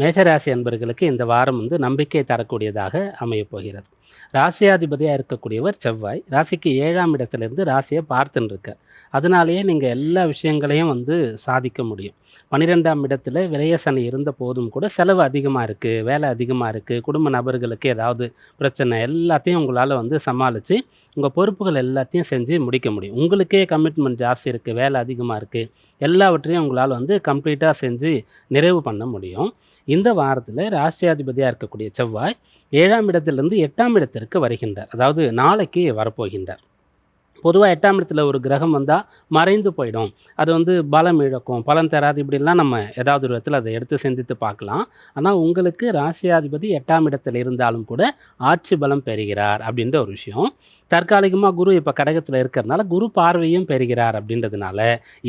மேஷராசி அன்பர்களுக்கு இந்த வாரம் வந்து நம்பிக்கை தரக்கூடியதாக அமையப் போகிறது. ராசியாதிபதியாக இருக்கக்கூடியவர் செவ்வாய். ராசிக்கு ஏழாம் இடத்துலேருந்து ராசியை பார்த்துன்னு இருக்க அதனாலேயே நீங்கள் எல்லா விஷயங்களையும் வந்து சாதிக்க முடியும். பன்னிரெண்டாம் இடத்துல விரய சனி இருந்த போதும் கூட செலவு அதிகமாக இருக்குது வேலை அதிகமாக இருக்குது குடும்ப நபர்களுக்கு ஏதாவது பிரச்சனை எல்லாத்தையும் உங்களால் வந்து சமாளித்து உங்கள் பொறுப்புகள் எல்லாத்தையும் செஞ்சு முடிக்க முடியும். உங்களுக்கே கமிட்மெண்ட் ஜாஸ்தி இருக்குது வேலை அதிகமாக இருக்குது எல்லாவற்றையும் உங்களால் வந்து கம்ப்ளீட்டாக செஞ்சு நிறைவு பண்ண முடியும். இந்த வாரத்தில் ராஷ்டிரியாதிபதியாக இருக்கக்கூடிய செவ்வாய் ஏழாம் இடத்துலேருந்து எட்டாம் இடத்திற்கு வருகின்றார். அதாவது நாளைக்கு வரப்போகின்றார். பொதுவாக எட்டாம் இடத்துல ஒரு கிரகம் வந்தால் மறைந்து போயிடும். அது வந்து பலம் இழக்கும் பலன் தராது இப்படிலாம் நம்ம ஏதாவது ஒரு விதத்தில் அதை எடுத்து சிந்தித்து பார்க்கலாம். ஆனால் உங்களுக்கு ராசியாதிபதி எட்டாம் இடத்தில் இருந்தாலும் கூட ஆட்சி பலம் பெறுகிறார் அப்படின்ற ஒரு விஷயம். தற்காலிகமாக குரு இப்போ கடகத்தில் இருக்கிறதுனால குரு பார்வையும் பெறுகிறார் அப்படின்றதுனால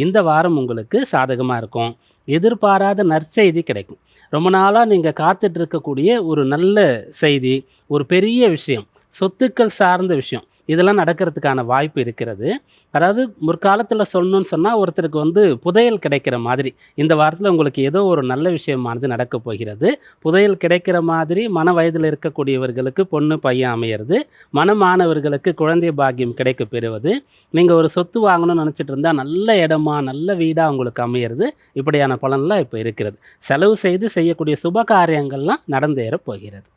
இந்த வாரம் உங்களுக்கு சாதகமாக இருக்கும். எதிர்பாராத நற்செய்தி கிடைக்கும். ரொம்ப நாளாக நீங்கள் காத்துட்டு இருக்கக்கூடிய ஒரு நல்ல செய்தி ஒரு பெரிய விஷயம் சொத்துக்கள் சார்ந்த விஷயம். இதெல்லாம் நடக்கிறதுக்கான வாய்ப்பு இருக்கிறது. அதாவது முற்காலத்தில் சொல்லணும்னு சொன்னால் ஒருத்தருக்கு வந்து புதையல் கிடைக்கிற மாதிரி இந்த வாரத்தில் உங்களுக்கு ஏதோ ஒரு நல்ல விஷயமானது நடக்கப் போகிறது. புதையல் கிடைக்கிற மாதிரி மன வயதில் இருக்கக்கூடியவர்களுக்கு பொண்ணு பையன் அமையிறது. மனமானவர்களுக்கு குழந்தை பாக்கியம் கிடைக்க பெறுவது. நீங்கள் ஒரு சொத்து வாங்கணும்னு நினச்சிட்டு இருந்தால் நல்ல இடமா நல்ல வீடாக உங்களுக்கு அமையிறது. இப்படியான பலன்லாம் இப்போ இருக்கிறது. செலவு செய்து செய்யக்கூடிய சுப காரியங்கள்லாம் நடந்தேறப் போகிறது.